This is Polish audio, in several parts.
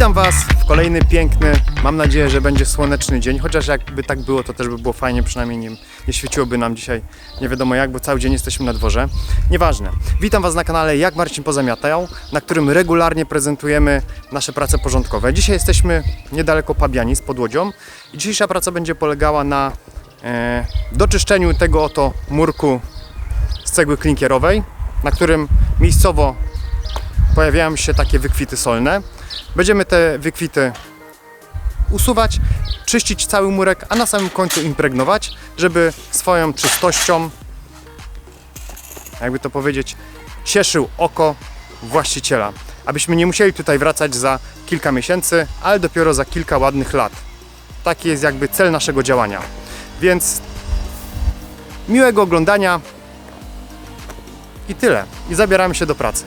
Witam Was w kolejny piękny, mam nadzieję, że będzie słoneczny dzień, chociaż jakby tak było, to też by było fajnie, przynajmniej nie, nie świeciłoby nam dzisiaj nie wiadomo jak, bo cały dzień jesteśmy na dworze. Nieważne. Witam Was na kanale Jak Marcin Pozamiatał, na którym regularnie prezentujemy nasze prace porządkowe. Dzisiaj jesteśmy niedaleko Pabianic pod Łodzią i dzisiejsza praca będzie polegała na e, doczyszczeniu tego oto murku z cegły klinkierowej, na którym miejscowo pojawiają się takie wykwity solne. Będziemy te wykwity usuwać, czyścić cały murek, a na samym końcu impregnować, żeby swoją czystością, jakby to powiedzieć, cieszył oko właściciela. Abyśmy nie musieli tutaj wracać za kilka miesięcy, ale dopiero za kilka ładnych lat. Taki jest jakby cel naszego działania. Więc miłego oglądania i tyle. I zabieramy się do pracy.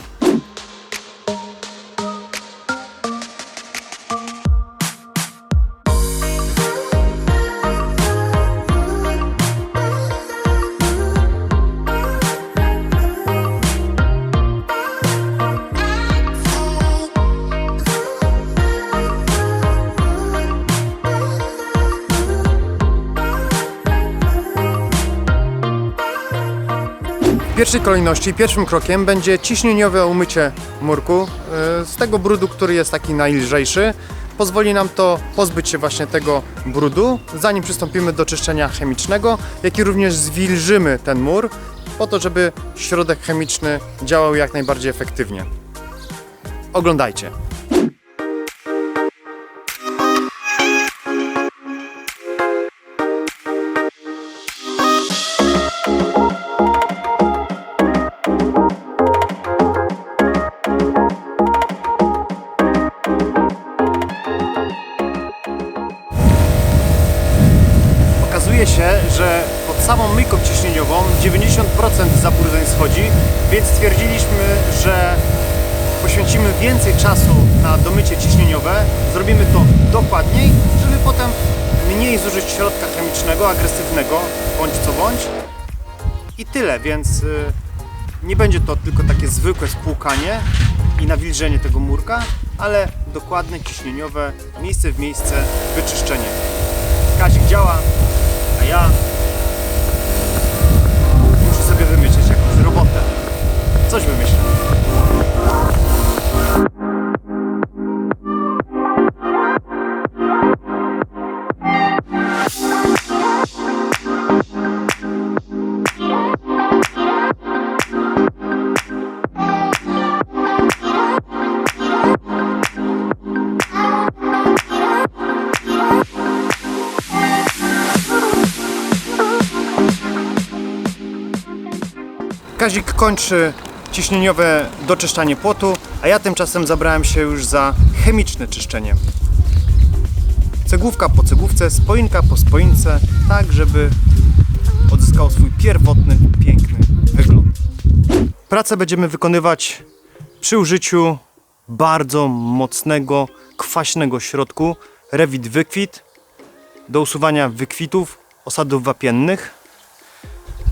Pierwszej kolejności, pierwszym krokiem będzie ciśnieniowe umycie murku e, z tego brudu, który jest taki najlżejszy. Pozwoli nam to pozbyć się właśnie tego brudu, zanim przystąpimy do czyszczenia chemicznego, jak i również zwilżymy ten mur, po to, żeby środek chemiczny działał jak najbardziej efektywnie. Oglądajcie. 90% zabrudzeń schodzi, więc stwierdziliśmy, że poświęcimy więcej czasu na domycie ciśnieniowe, zrobimy to dokładniej, żeby potem mniej zużyć środka chemicznego, agresywnego, bądź co bądź. I tyle, więc y, nie będzie to tylko takie zwykłe spłukanie i nawilżenie tego murka, ale dokładne ciśnieniowe, miejsce w miejsce wyczyszczenie. Kazik działa, a ja sobie wymyślić jakąś robotę. Coś wymyślę. Kończy ciśnieniowe doczyszczanie płotu, a ja tymczasem zabrałem się już za chemiczne czyszczenie. Cegłówka po cegłówce, spoinka po spoince, tak żeby odzyskał swój pierwotny, piękny wygląd. Pracę będziemy wykonywać przy użyciu bardzo mocnego, kwaśnego środku Revit Wykwit do usuwania wykwitów, osadów wapiennych.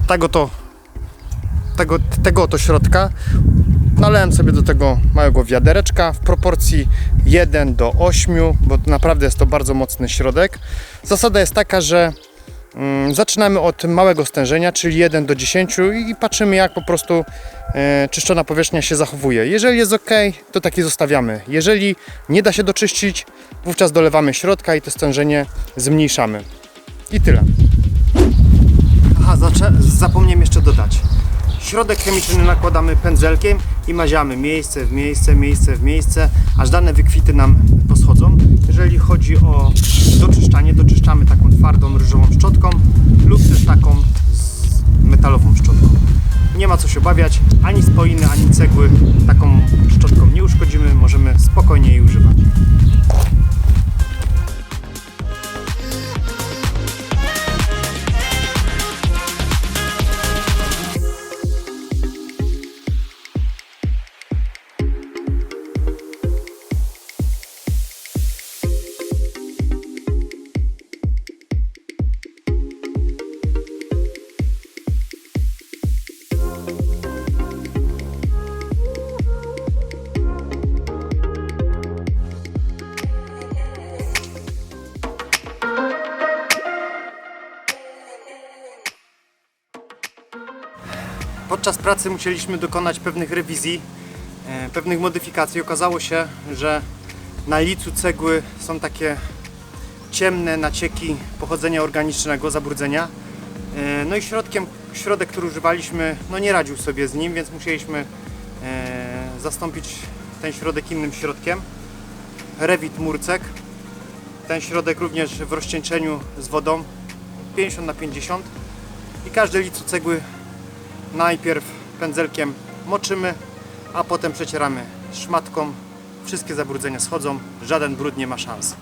Tak oto tego, tego oto środka nalałem sobie do tego małego wiadereczka w proporcji 1 do 8, bo naprawdę jest to bardzo mocny środek. Zasada jest taka, że mm, zaczynamy od małego stężenia, czyli 1 do 10 i patrzymy jak po prostu e, czyszczona powierzchnia się zachowuje. Jeżeli jest ok, to taki zostawiamy. Jeżeli nie da się doczyścić, wówczas dolewamy środka i to stężenie zmniejszamy. I tyle. Aha, zapomniałem jeszcze dodać. Środek chemiczny nakładamy pędzelkiem i maziamy miejsce w miejsce, miejsce w miejsce, aż dane wykwity nam poschodzą. Jeżeli chodzi o doczyszczanie, doczyszczamy taką twardą, ryżową szczotką lub też taką z metalową szczotką. Nie ma co się obawiać, ani spoiny, ani cegły taką szczotką nie uszkodzimy, możemy spokojnie jej używać. Podczas pracy musieliśmy dokonać pewnych rewizji, e, pewnych modyfikacji. Okazało się, że na licu cegły są takie ciemne nacieki pochodzenia organicznego, zabrudzenia. E, No i środkiem, środek, który używaliśmy, no nie radził sobie z nim, więc musieliśmy e, zastąpić ten środek innym środkiem. Revit Murcek. Ten środek również w rozcieńczeniu z wodą 50 na 50 i każde licu cegły najpierw pędzelkiem moczymy, a potem przecieramy szmatką. Wszystkie zabrudzenia schodzą, żaden brud nie ma szans.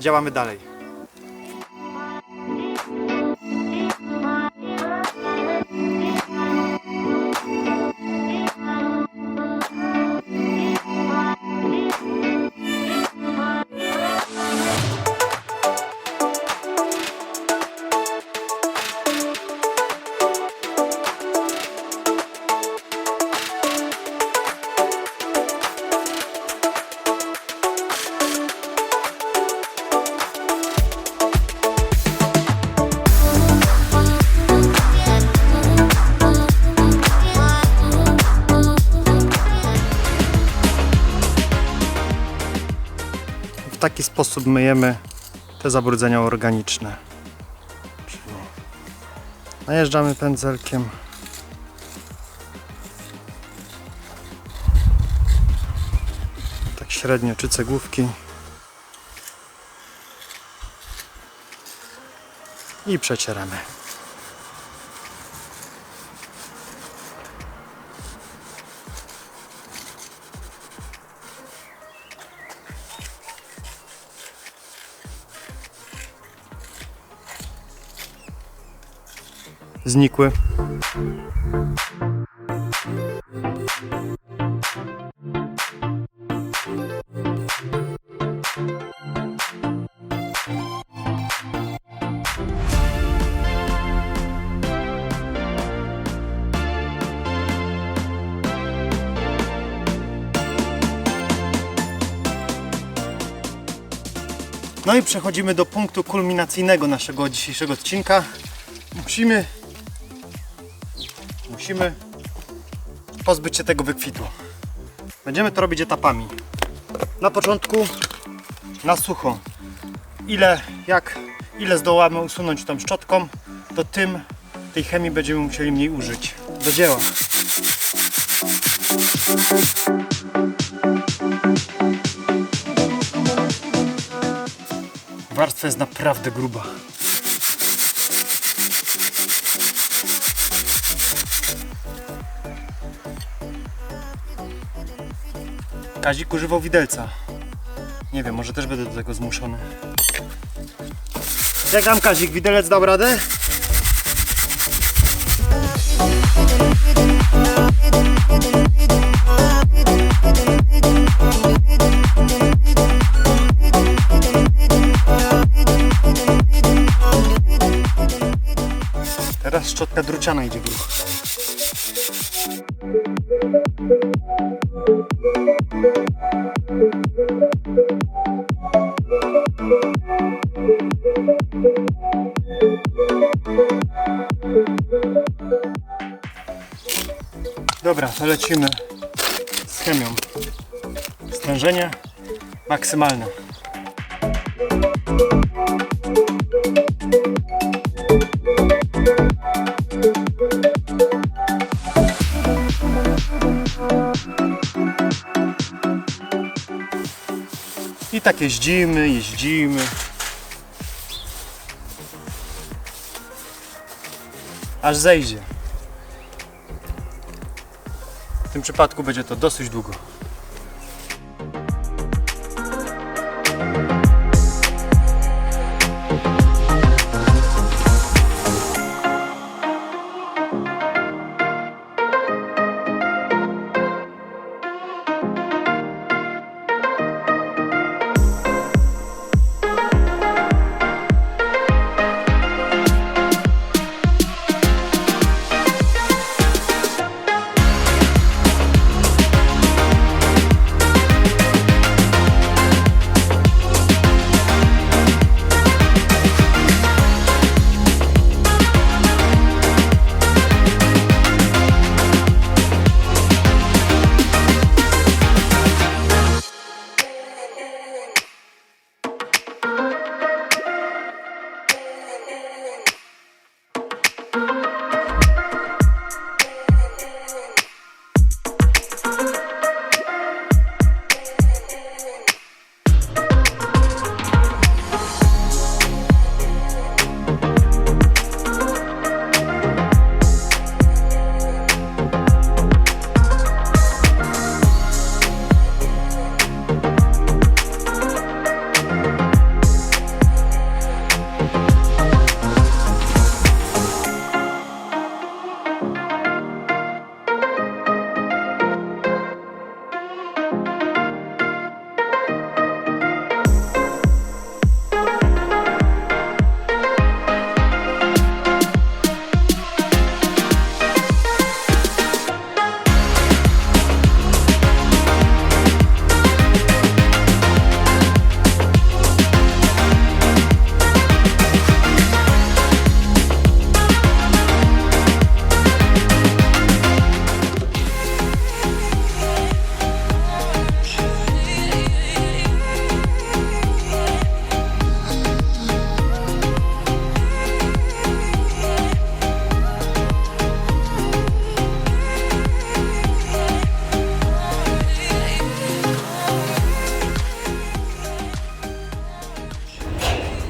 Działamy dalej. Taki sposób myjemy te zabrudzenia organiczne. Czyli najeżdżamy pędzelkiem. Tak średnio, czy cegłówki. I przecieramy. Znikły. No i przechodzimy do punktu kulminacyjnego naszego dzisiejszego odcinka. Musimy musimy pozbyć się tego wykwitu. Będziemy to robić etapami. Na początku na sucho. Ile, jak, ile zdołamy usunąć tą szczotką, to tym tej chemii będziemy musieli mniej użyć. Do dzieła. Warstwa jest naprawdę gruba. Kazik używał widelca. Nie wiem, może też będę do tego zmuszony. Jak tam Kazik, widelec dał radę? Teraz szczotka druciana idzie w lecimy z chemią. Stężenie maksymalne. I tak jeździmy, jeździmy. Aż zejdzie. Tym przypadku będzie to dosyć długo.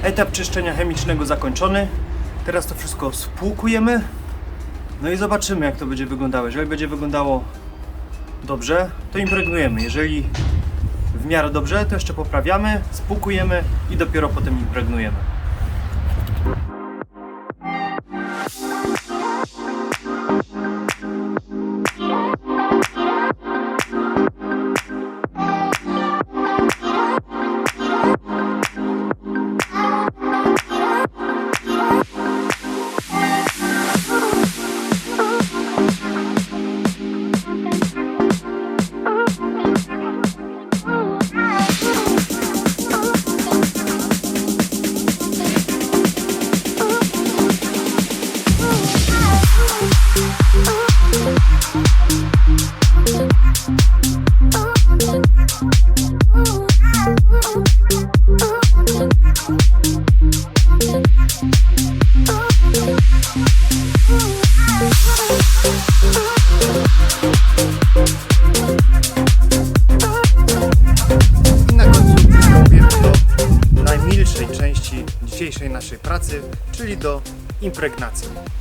Etap czyszczenia chemicznego zakończony. Teraz to wszystko spłukujemy. No i zobaczymy jak to będzie wyglądało. Jeżeli będzie wyglądało dobrze, to impregnujemy. Jeżeli w miarę dobrze, to jeszcze poprawiamy, spłukujemy i dopiero potem impregnujemy. Do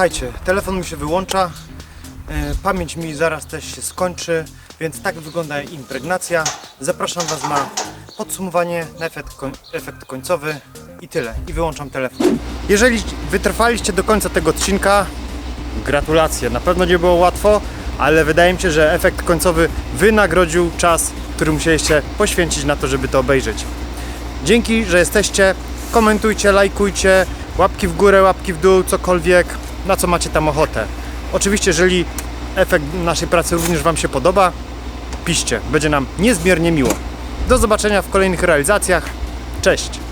słuchajcie, telefon mi się wyłącza, e, pamięć mi zaraz też się skończy, więc tak wygląda impregnacja. Zapraszam Was na podsumowanie, na efekt, koń, efekt końcowy i tyle. I wyłączam telefon. Jeżeli wytrwaliście do końca tego odcinka, gratulacje. Na pewno nie było łatwo, ale wydaje mi się, że efekt końcowy wynagrodził czas, który musieliście poświęcić na to, żeby to obejrzeć. Dzięki, że jesteście. Komentujcie, lajkujcie, łapki w górę, łapki w dół, cokolwiek, na co macie tam ochotę. Oczywiście, jeżeli efekt naszej pracy również Wam się podoba, piszcie, będzie nam niezmiernie miło. Do zobaczenia w kolejnych realizacjach. Cześć!